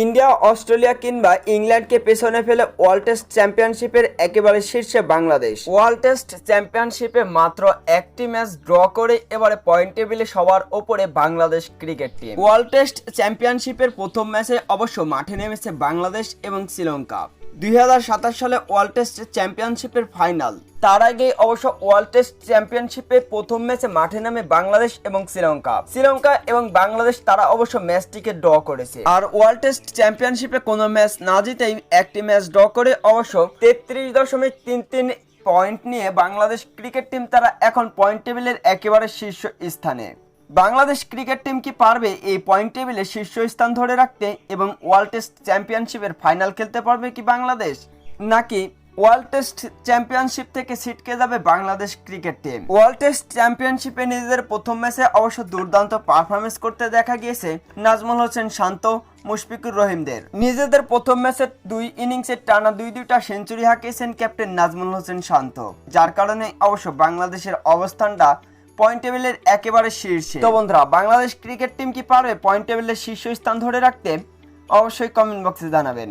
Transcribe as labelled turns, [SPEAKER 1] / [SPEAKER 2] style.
[SPEAKER 1] India, Australia কিংবা ইংল্যান্ডকে পেছনে ফেলে ওয়ার্ল্ড টেস্ট চ্যাম্পিয়নশিপের একেবারে শীর্ষে বাংলাদেশ। ওয়ার্ল্ড টেস্ট চ্যাম্পিয়নশিপে মাত্র একটি ম্যাচ ড্র করে এবারে পয়েন্ট টেবিলে সবার ওপরে Bangladesh cricket team. World test চ্যাম্পিয়নশিপের প্রথম ম্যাচে অবশ্য মাঠে নেমেছে বাংলাদেশ এবং শ্রীলঙ্কা। দুই হাজার সাতাশ সালে ওয়ার্ল্ড টেস্ট চ্যাম্পিয়নশিপের ফাইনাল। তার আগে অবশ্য ওয়ার্ল্ড টেস্ট চ্যাম্পিয়নশিপের প্রথম ম্যাচে মাঠে নামে বাংলাদেশ এবং শ্রীলঙ্কা। শ্রীলঙ্কা এবং বাংলাদেশ তারা অবশ্য ম্যাচটিকে ড্র করেছে। আর ওয়ার্ল্ড টেস্ট চ্যাম্পিয়নশিপে কোনো ম্যাচ না জিতেই একটি ম্যাচ ড্র করে অবশ্য তেত্রিশ দশমিক তিন তিন পয়েন্ট নিয়ে বাংলাদেশ ক্রিকেট টিম তারা এখন পয়েন্ট টেবিলের একেবারে শীর্ষ স্থানে। বাংলাদেশ ক্রিকেট টিম কি পারবে এই পয়েন্ট টেবিলে শীর্ষস্থান ধরে রাখতে এবং ওয়ার্ল্ড টেস্ট চ্যাম্পিয়নশিপের ফাইনাল খেলতে পারবে কি বাংলাদেশ? নাকি ওয়ার্ল্ড টেস্ট চ্যাম্পিয়নশিপ থেকে ছিটকে যাবে Bangladesh cricket team? World test চ্যাম্পিয়নশিপে নিজেদের প্রথম ম্যাচে অবশ্য দুর্দান্ত পারফরমেন্স করতে দেখা গিয়েছে নাজমুল হোসেন শান্ত, মুশফিকুর রহিমদের। নিজেদের প্রথম ম্যাচের দুই ইনিংসের টানা দুই দুইটা সেঞ্চুরি হাঁকিয়েছেন ক্যাপ্টেন নাজমুল হোসেন শান্ত, যার কারণে অবশ্য বাংলাদেশের অবস্থানটা পয়েন্ট টেবিলের একেবারে শীর্ষে। তো বন্ধুরা, বাংলাদেশ ক্রিকেট টিম কি পারবে? পয়েন্ট টেবিলের শীর্ষ স্থান ধরে রাখতে অবশ্যই কমেন্ট বক্সে জানাবেন।